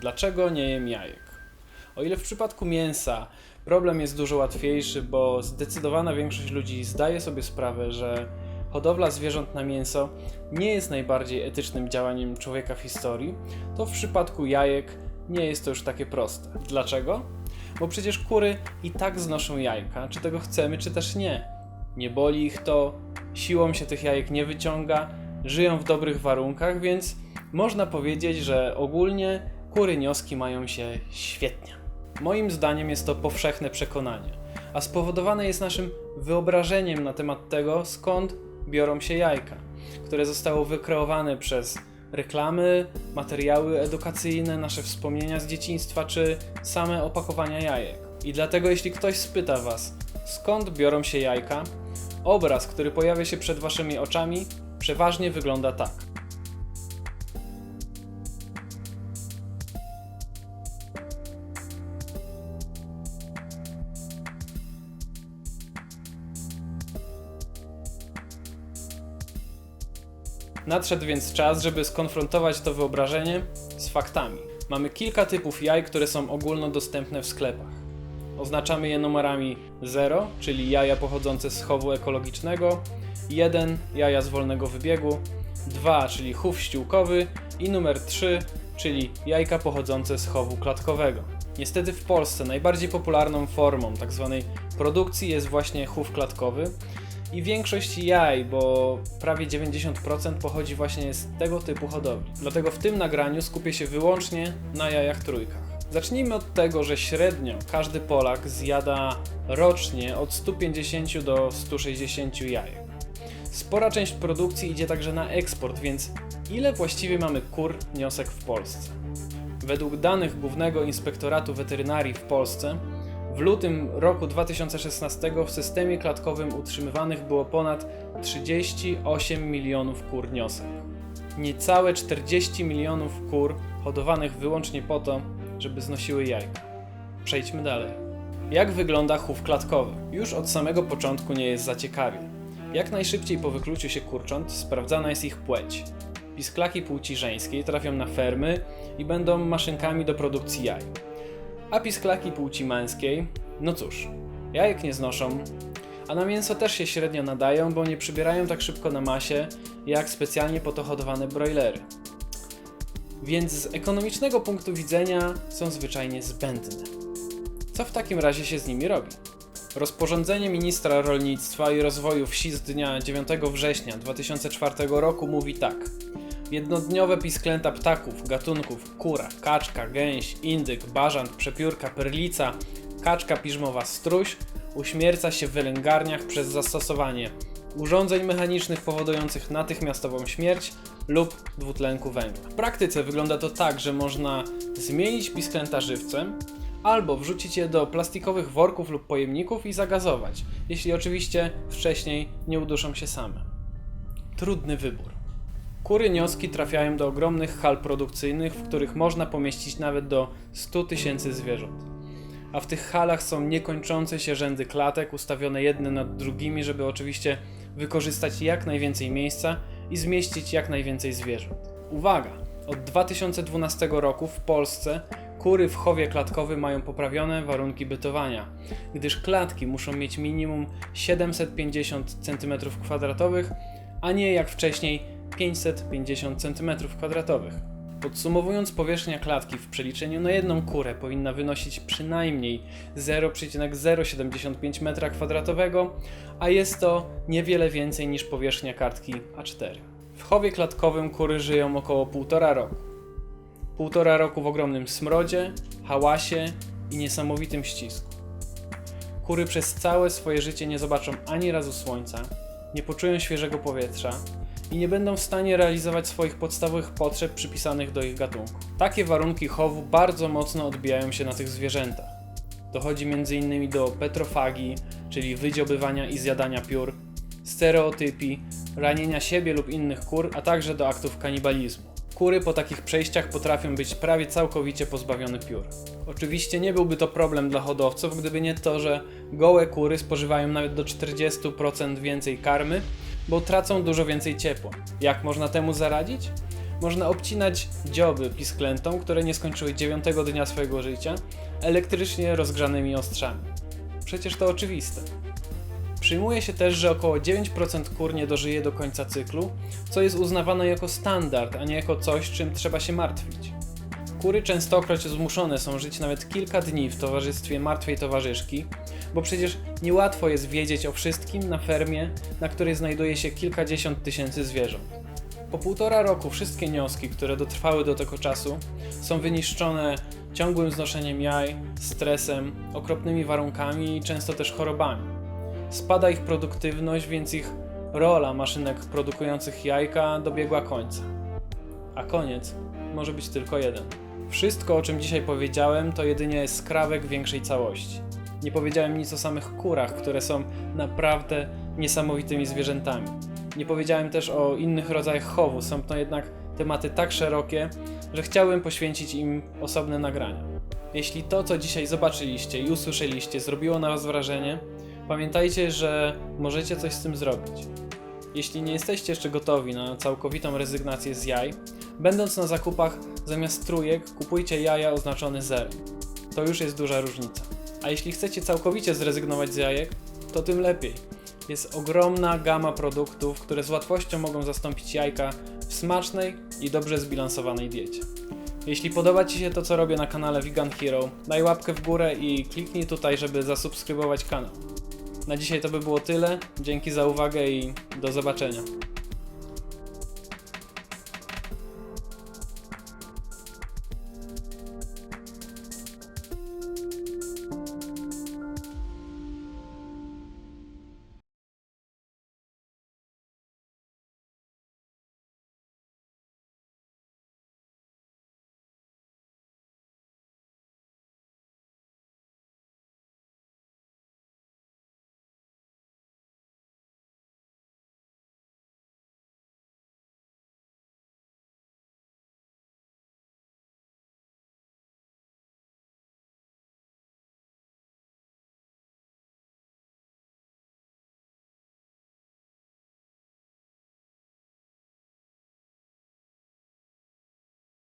Dlaczego nie jem jajek? O ile w przypadku mięsa problem jest dużo łatwiejszy, bo zdecydowana większość ludzi zdaje sobie sprawę, że hodowla zwierząt na mięso nie jest najbardziej etycznym działaniem człowieka w historii, to w przypadku jajek nie jest to już takie proste. Dlaczego? Bo przecież kury i tak znoszą jajka, czy tego chcemy, czy też nie. Nie boli ich to, siłą się tych jajek nie wyciąga, żyją w dobrych warunkach, więc można powiedzieć, że ogólnie kury nioski mają się świetnie. Moim zdaniem jest to powszechne przekonanie, a spowodowane jest naszym wyobrażeniem na temat tego, skąd biorą się jajka, które zostało wykreowane przez reklamy, materiały edukacyjne, nasze wspomnienia z dzieciństwa czy same opakowania jajek. I dlatego, jeśli ktoś spyta Was, skąd biorą się jajka, obraz, który pojawia się przed Waszymi oczami, przeważnie wygląda tak. Nadszedł więc czas, żeby skonfrontować to wyobrażenie z faktami. Mamy kilka typów jaj, które są ogólnodostępne w sklepach. Oznaczamy je numerami 0, czyli jaja pochodzące z chowu ekologicznego, 1 jaja z wolnego wybiegu, 2, czyli chów ściółkowy i numer 3, czyli jajka pochodzące z chowu klatkowego. Niestety w Polsce najbardziej popularną formą tzw. produkcji jest właśnie chów klatkowy i większość jaj, bo prawie 90% pochodzi właśnie z tego typu hodowli. Dlatego w tym nagraniu skupię się wyłącznie na jajach trójkach. Zacznijmy od tego, że średnio każdy Polak zjada rocznie od 150 do 160 jajek. Spora część produkcji idzie także na eksport, więc ile właściwie mamy kur niosek w Polsce? Według danych Głównego Inspektoratu Weterynarii w Polsce w lutym roku 2016 w systemie klatkowym utrzymywanych było ponad 38 milionów kur niosek. Niecałe 40 milionów kur hodowanych wyłącznie po to, żeby znosiły jajka. Przejdźmy dalej. Jak wygląda chów klatkowy? Już od samego początku nie jest za ciekawie. Jak najszybciej po wykluciu się kurcząt sprawdzana jest ich płeć. Pisklaki płci żeńskiej trafią na fermy i będą maszynkami do produkcji jaj. A pisklaki płci męskiej, no cóż, jajek nie znoszą, a na mięso też się średnio nadają, bo nie przybierają tak szybko na masie jak specjalnie po to hodowane broilery. Więc z ekonomicznego punktu widzenia są zwyczajnie zbędne. Co w takim razie się z nimi robi? Rozporządzenie ministra rolnictwa i rozwoju wsi z dnia 9 września 2004 roku mówi tak. Jednodniowe pisklęta ptaków, gatunków kura, kaczka, gęś, indyk, bażant, przepiórka, perlica, kaczka piżmowa, struś uśmierca się w wylęgarniach przez zastosowanie urządzeń mechanicznych powodujących natychmiastową śmierć lub dwutlenku węgla. W praktyce wygląda to tak, że można zmienić pisklęta żywcem, albo wrzucić je do plastikowych worków lub pojemników i zagazować, jeśli oczywiście wcześniej nie uduszą się same. Trudny wybór. Kury nioski trafiają do ogromnych hal produkcyjnych, w których można pomieścić nawet do 100 tysięcy zwierząt. A w tych halach są niekończące się rzędy klatek ustawione jedne nad drugimi, żeby oczywiście wykorzystać jak najwięcej miejsca i zmieścić jak najwięcej zwierząt. Uwaga! Od 2012 roku w Polsce kury w chowie klatkowym mają poprawione warunki bytowania, gdyż klatki muszą mieć minimum 750 cm2, a nie jak wcześniej 550 cm2. Podsumowując, powierzchnia klatki w przeliczeniu na jedną kurę powinna wynosić przynajmniej 0,075 m2, a jest to niewiele więcej niż powierzchnia kartki A4. W chowie klatkowym kury żyją około 1,5 roku. Półtora roku w ogromnym smrodzie, hałasie i niesamowitym ścisku. Kury przez całe swoje życie nie zobaczą ani razu słońca, nie poczują świeżego powietrza i nie będą w stanie realizować swoich podstawowych potrzeb przypisanych do ich gatunku. Takie warunki chowu bardzo mocno odbijają się na tych zwierzętach. Dochodzi m.in. do petrofagii, czyli wydziobywania i zjadania piór, stereotypii, ranienia siebie lub innych kur, a także do aktów kanibalizmu. Kury po takich przejściach potrafią być prawie całkowicie pozbawione piór. Oczywiście nie byłby to problem dla hodowców, gdyby nie to, że gołe kury spożywają nawet do 40% więcej karmy, bo tracą dużo więcej ciepła. Jak można temu zaradzić? można obcinać dzioby pisklętom, które nie skończyły dziewiątego dnia swojego życia, elektrycznie rozgrzanymi ostrzami. Przecież to oczywiste. Przyjmuje się też, że około 9% kur nie dożyje do końca cyklu, co jest uznawane jako standard, a nie jako coś, czym trzeba się martwić. Kury częstokroć zmuszone są żyć nawet kilka dni w towarzystwie martwej towarzyszki, bo przecież niełatwo jest wiedzieć o wszystkim na fermie, na której znajduje się kilkadziesiąt tysięcy zwierząt. Po półtora roku wszystkie nioski, które dotrwały do tego czasu, są wyniszczone ciągłym znoszeniem jaj, stresem, okropnymi warunkami i często też chorobami. Spada ich produktywność, więc ich rola maszynek produkujących jajka dobiegła końca. A koniec może być tylko jeden. Wszystko, o czym dzisiaj powiedziałem, to jedynie skrawek większej całości. Nie powiedziałem nic o samych kurach, które są naprawdę niesamowitymi zwierzętami. Nie powiedziałem też o innych rodzajach chowu, są to jednak tematy tak szerokie, że chciałbym poświęcić im osobne nagrania. Jeśli to, co dzisiaj zobaczyliście i usłyszeliście, zrobiło na Was wrażenie, pamiętajcie, że możecie coś z tym zrobić. Jeśli nie jesteście jeszcze gotowi na całkowitą rezygnację z jaj, będąc na zakupach zamiast trójek kupujcie jaja oznaczone zerem. To już jest duża różnica. A jeśli chcecie całkowicie zrezygnować z jajek, to tym lepiej. Jest ogromna gama produktów, które z łatwością mogą zastąpić jajka w smacznej i dobrze zbilansowanej diecie. Jeśli podoba Ci się to, co robię na kanale Vegan Hero, daj łapkę w górę i kliknij tutaj, żeby zasubskrybować kanał. Na dzisiaj to by było tyle. Dzięki za uwagę i do zobaczenia.